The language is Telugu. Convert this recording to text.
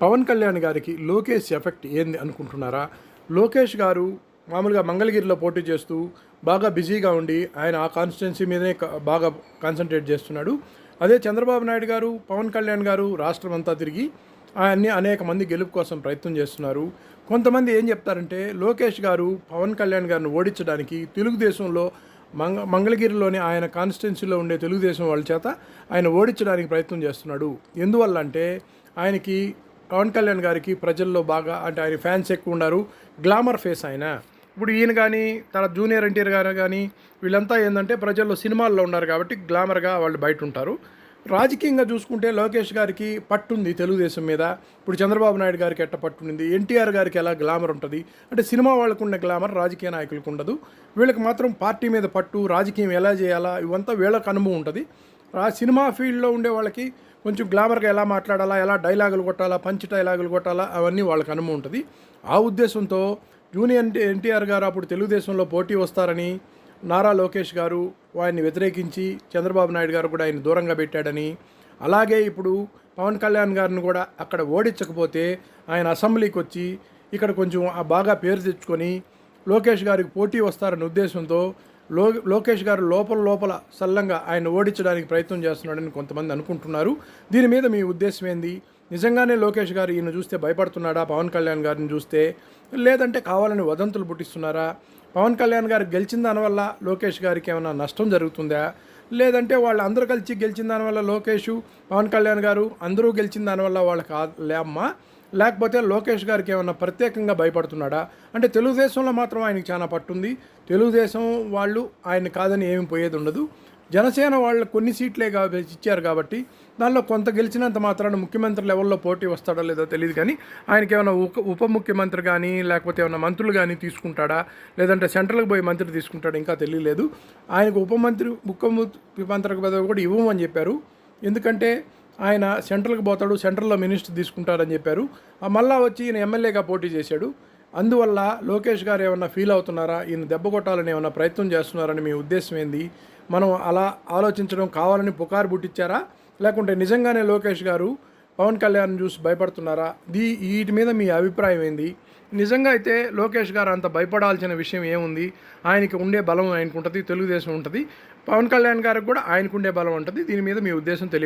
పవన్ కళ్యాణ్ గారికి లోకేష్ ఎఫెక్ట్ ఏంది అనుకుంటున్నారా? లోకేష్ గారు మామూలుగా మంగళగిరిలో పోటీ చేస్తూ బాగా బిజీగా ఉండి ఆయన ఆ కాన్స్టిట్యున్సీ మీదనే బాగా కాన్సన్ట్రేట్ చేస్తున్నాడు. అదే చంద్రబాబు నాయుడు గారు పవన్ కళ్యాణ్ గారు రాష్ట్రం అంతా తిరిగి ఆయన్ని అనేక మంది గెలుపు కోసం ప్రయత్నం చేస్తున్నారు. కొంతమంది ఏం చెప్తారంటే లోకేష్ గారు పవన్ కళ్యాణ్ గారిని ఓడించడానికి తెలుగుదేశంలో మంగ మంగళగిరిలోని ఆయన కాన్స్టిట్యున్సీలో ఉండే తెలుగుదేశం వాళ్ళ చేత ఆయన ఓడించడానికి ప్రయత్నం చేస్తున్నాడు. ఎందువల్ల అంటే ఆయనకి పవన్ కళ్యాణ్ గారికి ప్రజల్లో బాగా అంటే ఆయన ఫ్యాన్స్ ఎక్కువ ఉన్నారు. గ్లామర్ ఫేస్ ఆయన. ఇప్పుడు ఈయన కానీ తన జూనియర్ ఎన్టీఆర్ గారు కానీ వీళ్ళంతా ఏంటంటే ప్రజల్లో సినిమాల్లో ఉన్నారు కాబట్టి గ్లామర్గా వాళ్ళు బయట ఉంటారు రాజకీయంగా చూసుకుంటే లోకేష్ గారికి పట్టుంది తెలుగుదేశం మీద. ఇప్పుడు చంద్రబాబు నాయుడు గారికి ఎట్ట పట్టుంది ఎన్టీఆర్ గారికి ఎలా గ్లామర్ ఉంటుంది? అంటే సినిమా వాళ్ళకు ఉన్న గ్లామర్ రాజకీయ నాయకులకు ఉండదు. వీళ్ళకి మాత్రం పార్టీ మీద పట్టు రాజకీయం ఎలా చేయాలా? ఇవంతా వీళ్ళకి అనుభవం ఉంటుంది. ఆ సినిమా ఫీల్డ్లో ఉండే వాళ్ళకి కొంచెం గ్లామర్గా ఎలా మాట్లాడాలా ఎలా డైలాగులు కొట్టాలా పంచ్ డైలాగులు కొట్టాలా అవన్నీ వాళ్ళకి అనుభవం ఉంటుంది. ఆ ఉద్దేశంతో జూనియర్ ఎన్టీఆర్ గారు అప్పుడు తెలుగుదేశంలో పోటీ వస్తారని నారా లోకేష్ గారు ఆయన్ని వ్యతిరేకించి చంద్రబాబు నాయుడు గారు కూడా ఆయన దూరంగా పెట్టాడని అలాగే ఇప్పుడు పవన్ కళ్యాణ్ గారిని కూడా అక్కడ ఓడించకపోతే ఆయన అసెంబ్లీకి వచ్చి ఇక్కడ కొంచెం బాగా పేరు తెచ్చుకొని లోకేష్ గారికి పోటీ వస్తారనే ఉద్దేశంతో లో లోకేష్ గారు లోపల లోపల సల్లంగా ఆయన ఓడించడానికి ప్రయత్నం చేస్తున్నాడని కొంతమంది అనుకుంటున్నారు. దీని మీద మీ ఉద్దేశం ఏంది? నిజంగానే లోకేష్ గారు ఈయన చూస్తే భయపడుతున్నాడా? పవన్ కళ్యాణ్ గారిని చూస్తే లేదంటే కావాలని వదంతులు పుట్టిస్తున్నారా? పవన్ కళ్యాణ్ గారు గెలిచిన దానివల్ల లోకేష్ గారికి ఏమైనా నష్టం జరుగుతుందా? లేదంటే వాళ్ళు అందరూ కలిసి గెలిచిన దానివల్ల లోకేష్ పవన్ కళ్యాణ్ గారు అందరూ గెలిచిన దానివల్ల వాళ్ళకి లేమ్మా? లేకపోతే లోకేష్ గారికి ఏమన్నా ప్రత్యేకంగా భయపడుతున్నాడా? అంటే తెలుగుదేశంలో మాత్రం ఆయనకి చాలా పట్టుంది. తెలుగుదేశం వాళ్ళు ఆయన కాదని ఏమి పోయేది ఉండదు. జనసేన వాళ్ళు కొన్ని సీట్లే కాబట్టి ఇచ్చారు కాబట్టి దానిలో కొంత గెలిచినంత మాత్రాన ముఖ్యమంత్రి లెవెల్లో పోటీ వస్తాడో లేదో తెలియదు కానీ ఆయనకి ఏమైనా ఉప ఉప ముఖ్యమంత్రి కానీ లేకపోతే ఏమైనా మంత్రులు కానీ తీసుకుంటాడా? లేదంటే సెంట్రల్కి పోయి మంత్రి తీసుకుంటాడా? ఇంకా తెలియలేదు. ఆయనకు ఉప మంత్రి ముఖ్యమంత్రి పదవి కూడా ఇవ్వమని చెప్పారు. ఎందుకంటే ఆయన సెంట్రల్కి పోతాడు సెంట్రల్లో మినిస్టర్ తీసుకుంటారని చెప్పారు. ఆ మళ్ళా వచ్చి ఈయన ఎమ్మెల్యేగా పోటీ చేశాడు. అందువల్ల లోకేష్ గారు ఏమన్నా ఫీల్ అవుతున్నారా? ఈయన దెబ్బ కొట్టాలని ఏమన్నా ప్రయత్నం చేస్తున్నారని మీ ఉద్దేశం ఏంది? మనం అలా ఆలోచించడం కావాలని పుకారు పుట్టించారా లేకుంటే నిజంగానే లోకేష్ గారు పవన్ కళ్యాణ్ చూసి భయపడుతున్నారా? దీ వీటి మీద మీ అభిప్రాయం ఏంది? నిజంగా అయితే లోకేష్ గారు అంత భయపడాల్సిన విషయం ఏముంది? ఆయనకి ఉండే బలం ఆయనకు ఉంటుంది తెలుగుదేశం ఉంటుంది. పవన్ కళ్యాణ్ గారికి కూడా ఆయనకు ఉండే బలం ఉంటుంది. దీని మీద మీ ఉద్దేశం తెలియ